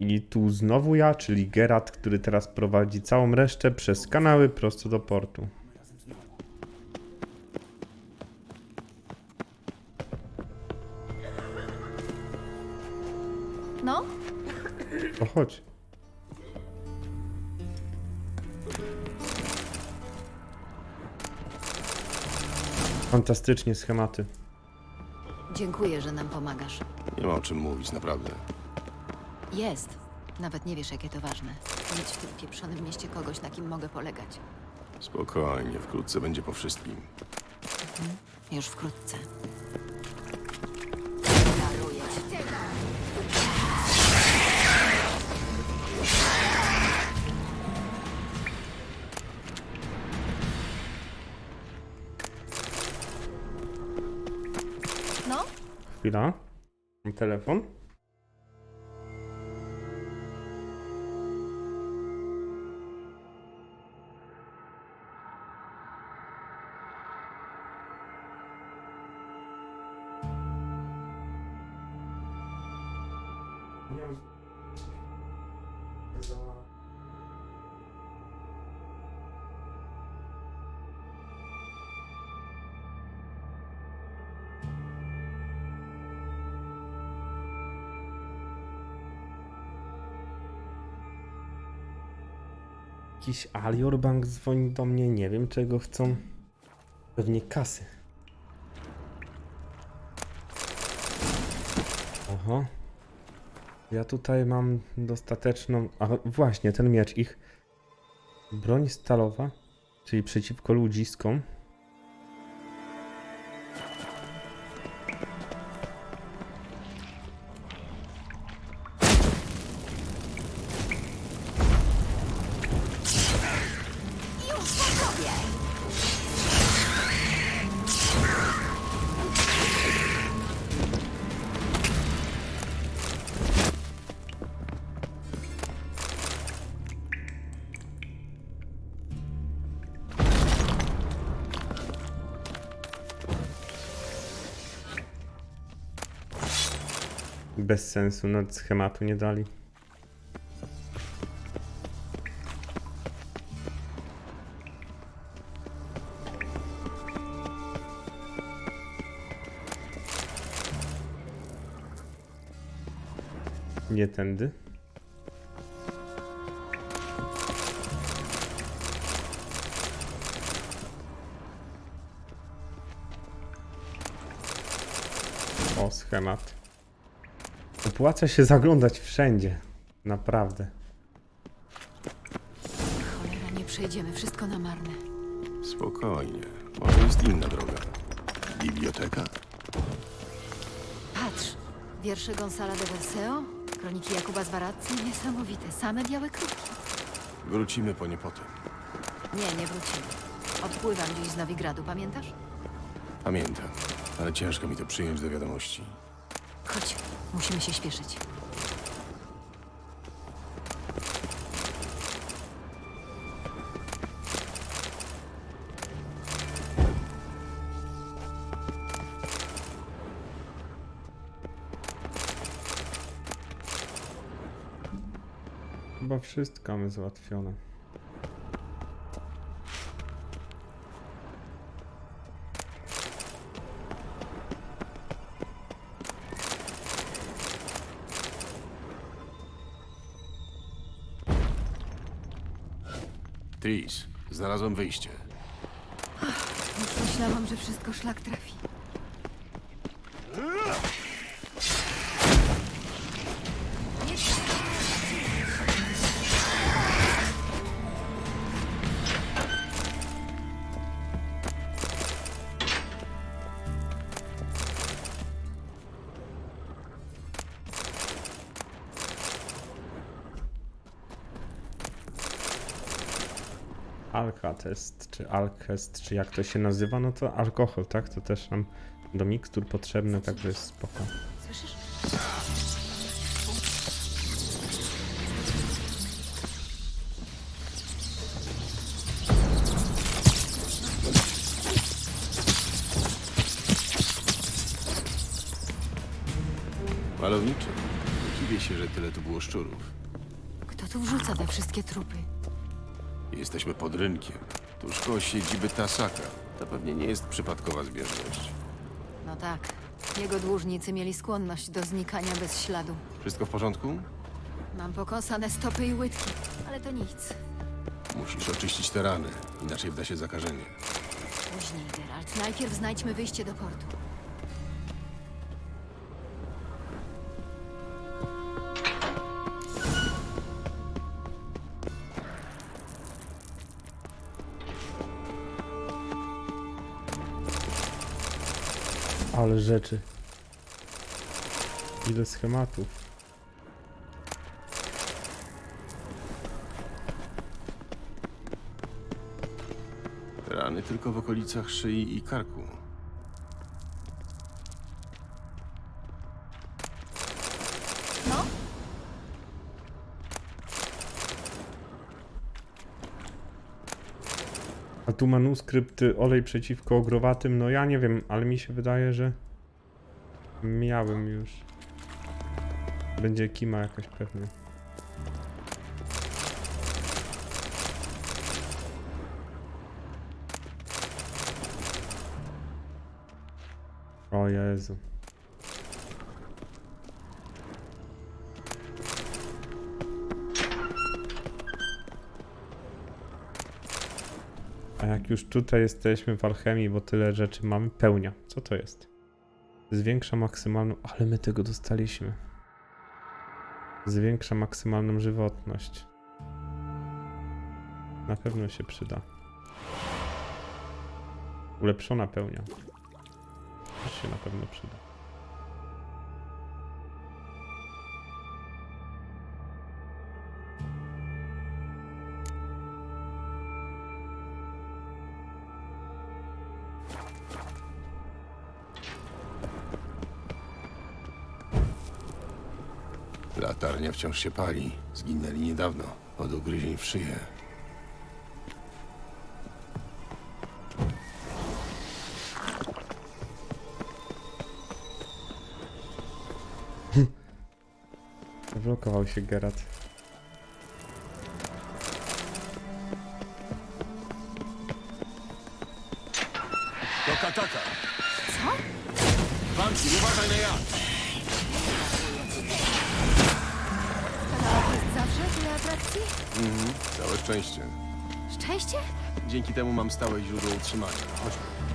I tu znowu ja, czyli Gerat, który teraz prowadzi całą resztę przez kanały prosto do portu. No, To chodź. Fantastycznie schematy. dziękuję, że nam pomagasz. Nie ma o czym mówić, naprawdę. Jest. Nawet nie wiesz, jakie to ważne. Mieć w tym pieprzonym mieście kogoś, na kim mogę polegać. Spokojnie, wkrótce będzie po wszystkim. Już wkrótce. Daruję ci. No, Chwila. Mam telefon. Jakiś Alior Bank dzwoni do mnie, nie wiem czego chcą. Pewnie kasy. Oho. Ja tutaj mam dostateczną. A właśnie, ten miecz ich. Broń stalowa, czyli przeciwko ludziskom. Bez sensu, nawet schematu nie dali. Nie tędy. O, schemat. Opłaca się zaglądać wszędzie. Naprawdę. cholera, nie przejdziemy. Wszystko na marne. Spokojnie, może jest inna droga. Biblioteka? Patrz. Wiersze Gonzala de Verseo, kroniki Jakuba z Waradcy. Niesamowite. Same białe krótki. Wrócimy po nie potem. Nie, nie wrócimy. Odpływam dziś z Nowigradu, pamiętasz? Pamiętam, ale ciężko mi to przyjąć do wiadomości. Chodź, musimy się śpieszyć. Chyba wszystko mamy załatwione. Tris, znalazłem wyjście. Myślałam, że wszystko szlak trafi. Alkatest, czy Alkest, czy jak to się nazywa, no to alkohol, tak? To też nam do mikstur potrzebne, także jest spoko. Słyszysz? Malowniczy. dziwię się, że tyle tu było szczurów. Kto tu wrzuca te wszystkie trupy? Jesteśmy pod rynkiem, tuż koło siedziby Tasaka. To pewnie nie jest przypadkowa zbieżność. No tak. Jego dłużnicy mieli skłonność do znikania bez śladu. Wszystko w porządku? Mam pokąsane stopy i łydki, ale to nic. Musisz oczyścić te rany, inaczej wda się zakażenie. Później, Geralt. Najpierw znajdźmy wyjście do portu. Ale rzeczy. Ile schematów. Rany tylko w okolicach szyi i karku. Tu manuskrypt olej przeciwko ogrowatym. No ja nie wiem, ale mi się wydaje, że miałem już. Będzie kima jakaś pewnie. O Jezu. Już tutaj jesteśmy w alchemii, bo tyle rzeczy mamy, pełnia. Co to jest? Zwiększa maksymalną... Ale my tego dostaliśmy. Zwiększa maksymalną żywotność. Na pewno się przyda. Ulepszona pełnia. Też się na pewno przyda. Latarnia wciąż się pali. Zginęli niedawno, od ugryzień w szyję. Się Geralt. Atrakcji? Mhm, całe szczęście. Szczęście? Dzięki temu mam stałe źródło utrzymania. Chodźmy.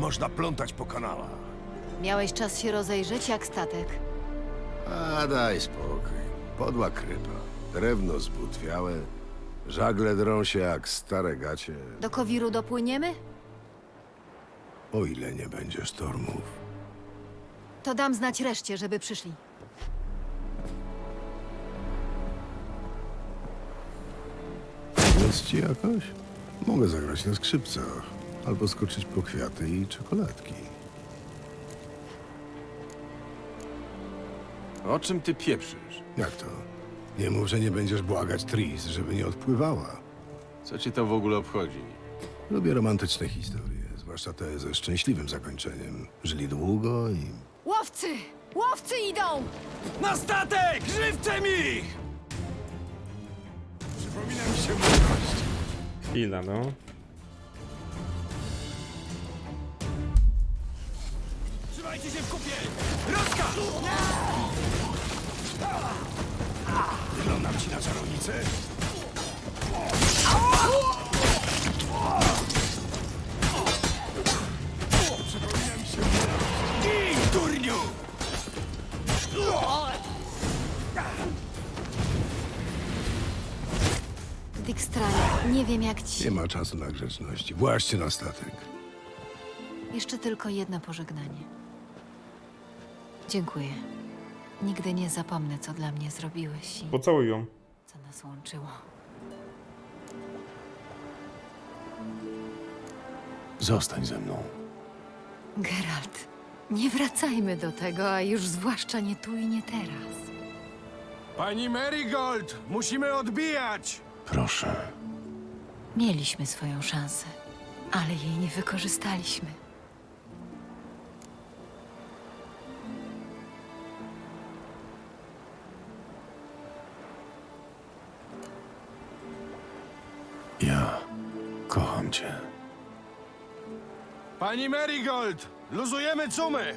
Można plątać po kanałach? Miałeś czas się rozejrzeć jak statek. A daj spokój. Podła krypa. Drewno zbutwiałe. Żagle drą się jak stare gacie. Do Kowiru dopłyniemy? O ile nie będzie sztormów. To dam znać reszcie, żeby przyszli. Jest ci jakoś? Mogę zagrać na skrzypcach. Albo skoczyć po kwiaty i czekoladki. O czym ty pieprzysz? Jak to? Nie mów, że nie będziesz błagać Tris, żeby nie odpływała. Co cię to w ogóle obchodzi? Lubię romantyczne historie, zwłaszcza te ze szczęśliwym zakończeniem. Żyli długo i... Łowcy! Łowcy idą! Na statek! Żywcem ich! Przypomina mi się młodość. Chwila, no. Trzymajcie się w kupie! Rozkaz! Wyglądam ci na czarownicę? Przypomina mi się młodość. Gin, turniu! Dijkstrale, nie wiem jak ci... Nie ma czasu na grzeczności. Właśnie na statek. Jeszcze tylko jedno pożegnanie. Dziękuję. Nigdy nie zapomnę, co dla mnie zrobiłeś i Pocałuj ją. co nas łączyło. Zostań ze mną. Geralt, nie wracajmy do tego, a już zwłaszcza nie tu i nie teraz. Pani Marigold! Musimy odbijać! Proszę. Mieliśmy swoją szansę, ale jej nie wykorzystaliśmy. Ja kocham cię. Pani Marigold! Luzujemy cumy!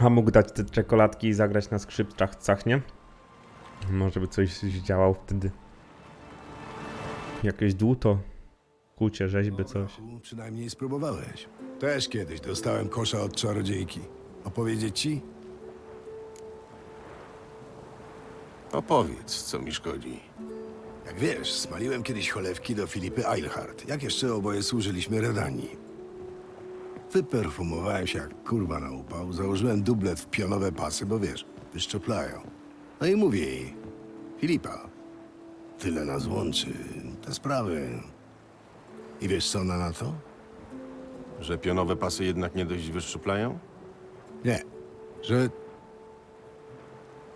A mógł dać te czekoladki i zagrać na skrzypcach, nie? Może by coś działał wtedy. Jakieś dłuto, kucie, rzeźby, coś. Przynajmniej spróbowałeś. Też kiedyś dostałem kosza od czarodziejki. Opowiedzieć ci? Opowiedz, co mi szkodzi. Jak wiesz, smaliłem kiedyś cholewki do Filipy Eilhart, jak jeszcze oboje służyliśmy Redanii. Wyperfumowałem się jak kurwa na upał, założyłem dublet w pionowe pasy, bo wiesz, wyszczoplają. No i mówię jej, Filipa, tyle nas łączy, te sprawy. I wiesz co ona na to? Że pionowe pasy jednak nie dość wyszczuplają? Nie, że...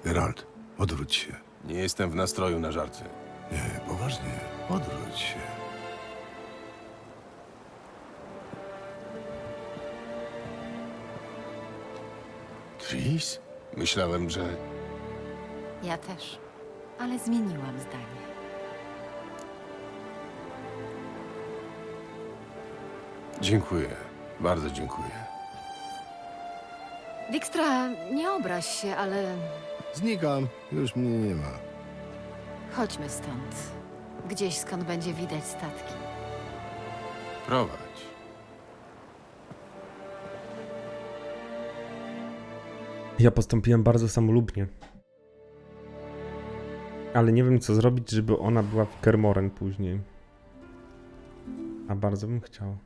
Geralt, odwróć się. Nie jestem w nastroju na żarty. Nie, poważnie, odwróć się. Tris? Myślałem, że... Ja też, ale zmieniłam zdanie. Dziękuję. Bardzo dziękuję. Dijkstra, nie obraź się, ale Znikam, już mnie nie ma. chodźmy stąd. Gdzieś skąd będzie widać statki. Prowadź. Ja postąpiłem bardzo samolubnie. Ale nie wiem co zrobić, żeby ona była w Kermoren później. A bardzo bym chciał.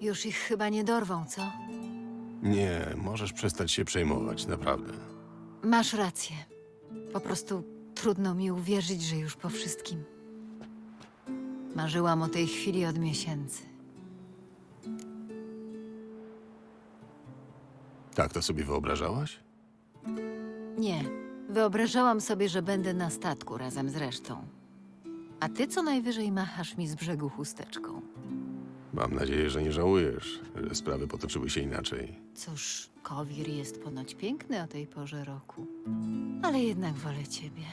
Już ich chyba nie dorwą, co? Nie, możesz przestać się przejmować, naprawdę. Masz rację. Po prostu trudno mi uwierzyć, że już po wszystkim. Marzyłam o tej chwili od miesięcy. Tak to sobie wyobrażałaś? Nie, wyobrażałam sobie, że będę na statku razem z resztą. A ty co najwyżej machasz mi z brzegu chusteczką. Mam nadzieję, że nie żałujesz, że sprawy potoczyły się inaczej. Cóż, Kowir jest ponoć piękny o tej porze roku. Ale jednak wolę ciebie.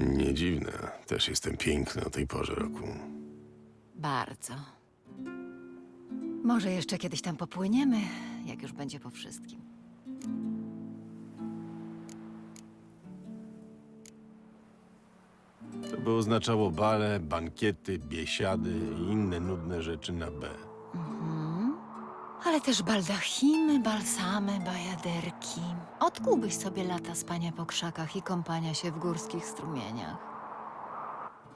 Nie dziwne. Też jestem piękny o tej porze roku. Bardzo. Może jeszcze kiedyś tam popłyniemy, jak już będzie po wszystkim. To by oznaczało bale, bankiety, biesiady i inne nudne rzeczy na B. Ale też baldachimy, balsamy, bajaderki. Odkułbyś sobie lata spania po krzakach i kąpania się w górskich strumieniach.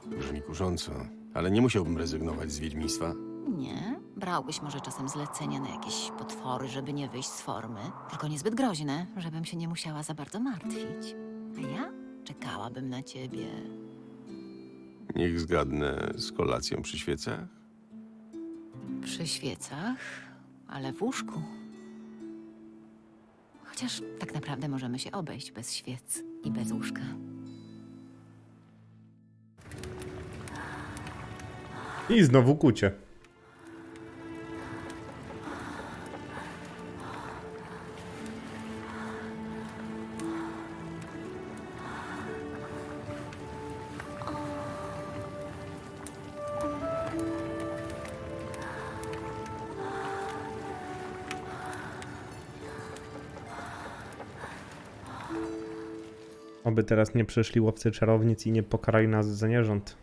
Brzmi kusząco, ale nie musiałbym rezygnować z wiedźmistwa. Nie? Brałbyś może czasem zlecenia na jakieś potwory, żeby nie wyjść z formy. Tylko niezbyt groźne, żebym się nie musiała za bardzo martwić. A ja czekałabym na ciebie. Niech zgadnę z kolacją przy świecach. Przy świecach, ale w łóżku. Chociaż tak naprawdę możemy się obejść bez świec i bez łóżka. I znowu kucie. Oby teraz nie przeszli łowcy czarownic i nie pokarali nas za nierząd.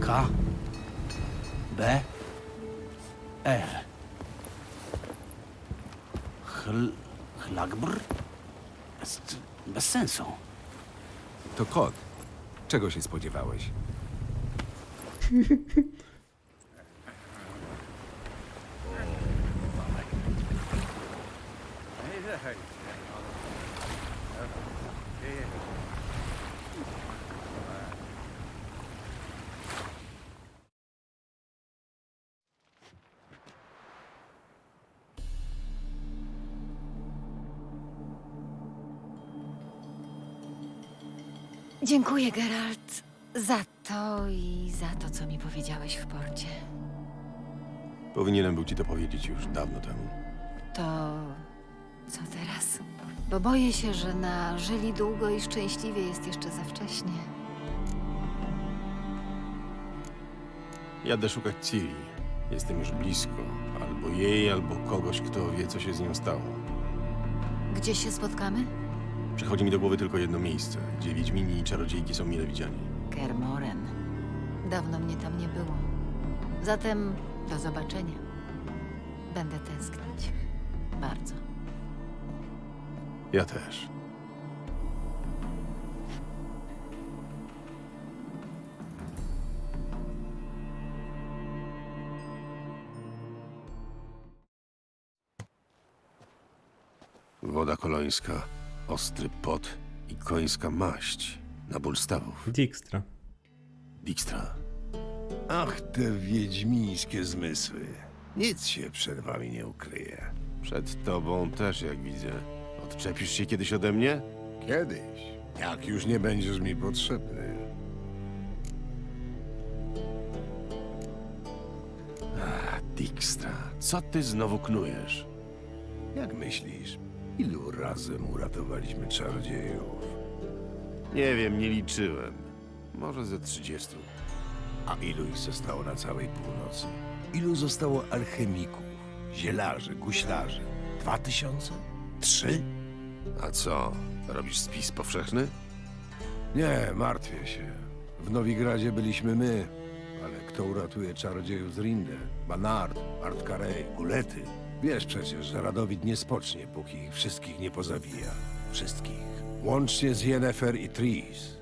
K. B. L. Chl... Chlagbr? Bez, bez sensu. To kod. Czego się spodziewałeś? Dziękuję, Geralt, za to i za to, co mi powiedziałeś w porcie. Powinienem był ci to powiedzieć już dawno temu. To co teraz? Bo boję się, że na żyli długo i szczęśliwie jest jeszcze za wcześnie. Jadę szukać Ciri. Jestem już blisko. Albo jej, albo kogoś, kto wie, co się z nią stało. Gdzie się spotkamy? Przychodzi mi do głowy tylko jedno miejsce, gdzie Wiedźmini i czarodziejki są mile widziani. Kermoren. Dawno mnie tam nie było. Zatem do zobaczenia. Będę tęsknić. Bardzo. Ja też. Woda kolońska, ostry pot i końska maść na ból stawów. Dijkstra. Dijkstra. Ach, te wiedźmińskie zmysły. Nic się przed wami nie ukryje. Przed tobą też, jak widzę. Odczepisz się kiedyś ode mnie? Kiedyś, jak już nie będziesz mi potrzebny. Dijkstra, co ty znowu knujesz? Jak myślisz, ilu razem uratowaliśmy czarodziejów? Nie wiem, nie liczyłem. Może ze trzydziestu. A ilu ich zostało na całej północy? Ilu zostało alchemików, zielarzy, guślarzy? Dwa tysiące? Trzy? A co, robisz spis powszechny? Nie, martwię się. W Nowigradzie byliśmy my, ale kto uratuje czarodziejów z Rinde? Banard, Artkarej, Gulety? Wiesz przecież, że Radowid nie spocznie, póki ich wszystkich nie pozabija. Wszystkich. Łącznie z Yennefer i Tris.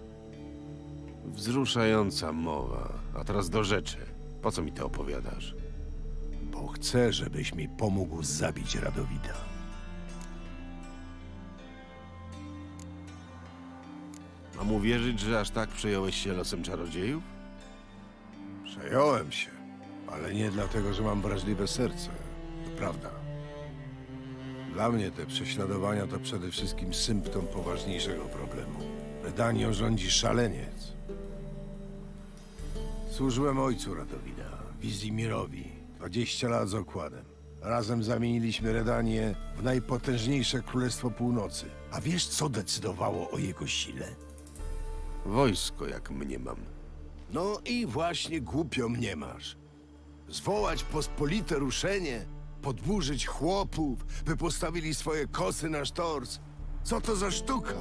Wzruszająca mowa. A teraz do rzeczy. Po co mi to opowiadasz? Bo chcę, żebyś mi pomógł zabić Radowida. Mam uwierzyć, że aż tak przejąłeś się losem czarodziejów? Przejąłem się, ale nie dlatego, że mam wrażliwe serce. Prawda. Dla mnie te prześladowania to przede wszystkim symptom poważniejszego problemu. Redanią rządzi szaleniec. Służyłem ojcu Radowida, Wizimirowi, 20 lat z okładem. Razem zamieniliśmy Redanię w najpotężniejsze królestwo północy. A wiesz, co decydowało o jego sile? Wojsko, jak mnie mam. No i właśnie głupio mnie masz. Zwołać pospolite ruszenie, podburzyć chłopów, by postawili swoje kosy na sztorc. Co to za sztuka?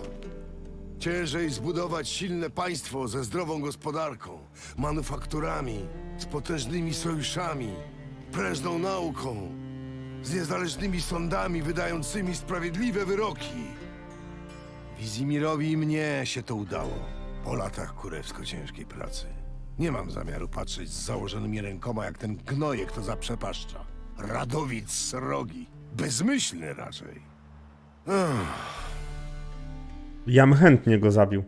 Ciężej zbudować silne państwo ze zdrową gospodarką, manufakturami, z potężnymi sojuszami, prężną nauką, z niezależnymi sądami wydającymi sprawiedliwe wyroki. Wizimirowi i mnie się to udało. Po latach kurewsko ciężkiej pracy. Nie mam zamiaru patrzeć z założonymi rękoma, jak ten gnojek to zaprzepaszcza. Radowid srogi. Bezmyślny raczej. Ja bym chętnie go zabił.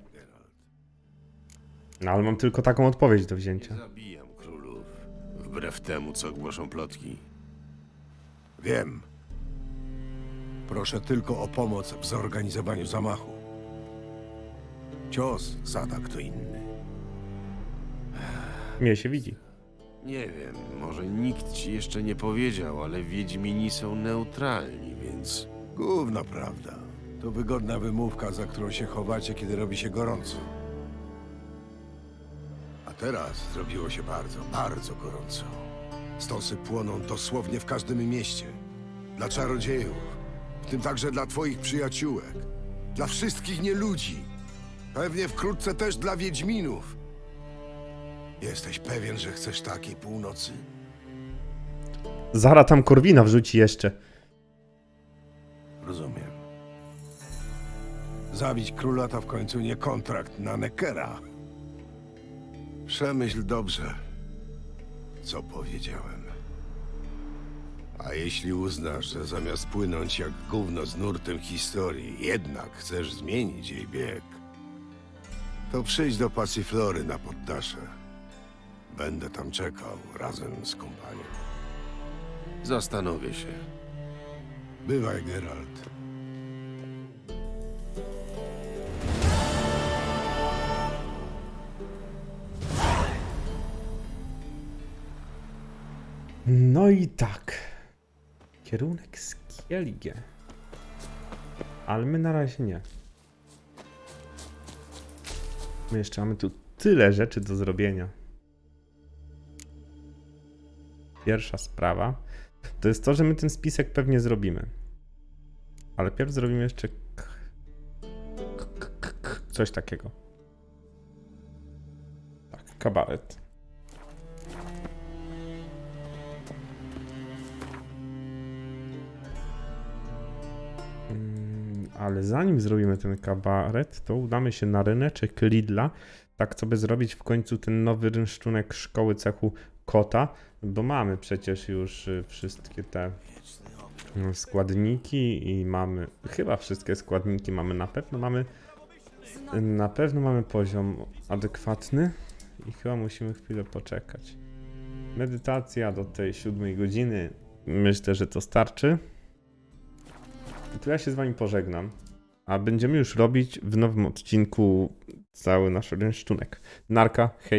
No ale mam tylko taką odpowiedź do wzięcia. Zabijam królów. Wbrew temu, co głoszą plotki. Wiem. Proszę tylko o pomoc w zorganizowaniu zamachu. cios zada kto inny. Mnie się widzi. Nie wiem, może nikt ci jeszcze nie powiedział, ale Wiedźmini są neutralni, więc... Gówna prawda. To wygodna wymówka, za którą się chowacie, kiedy robi się gorąco. A teraz zrobiło się bardzo, bardzo gorąco. Stosy płoną dosłownie w każdym mieście. Dla czarodziejów, w tym także dla twoich przyjaciółek. Dla wszystkich nieludzi. Pewnie wkrótce też dla Wiedźminów. Jesteś pewien, że chcesz takiej północy? Zara tam Korwina wrzuci jeszcze. Rozumiem. Zabić króla to w końcu nie kontrakt na Neckera. Przemyśl dobrze, co powiedziałem. A jeśli uznasz, że zamiast płynąć jak gówno z nurtem historii, jednak chcesz zmienić jej bieg, to przyjdź do Pasiflory na poddasze. Będę tam czekał razem z kompanią. Zastanowię się. Bywaj, Geralt. No i tak. Kierunek Skellige. Ale my na razie nie. My jeszcze mamy tu tyle rzeczy do zrobienia. Pierwsza sprawa to jest to, że my ten spisek pewnie zrobimy. Ale pierw zrobimy jeszcze coś takiego. Tak, kabaret. Mm, Ale zanim zrobimy ten kabaret, to udamy się na ryneczek Lidla, tak co by zrobić w końcu ten nowy rynszczunek szkoły cechu kota, bo mamy przecież już y, wszystkie te mm, składniki i mamy, chyba wszystkie składniki mamy na pewno, mamy na pewno mamy poziom adekwatny i chyba musimy chwilę poczekać. Medytacja do tej siódmej godziny, myślę, że to starczy. I tu ja się z wami pożegnam. A będziemy już robić w nowym odcinku cały nasz rynszczunek. Narka, hej.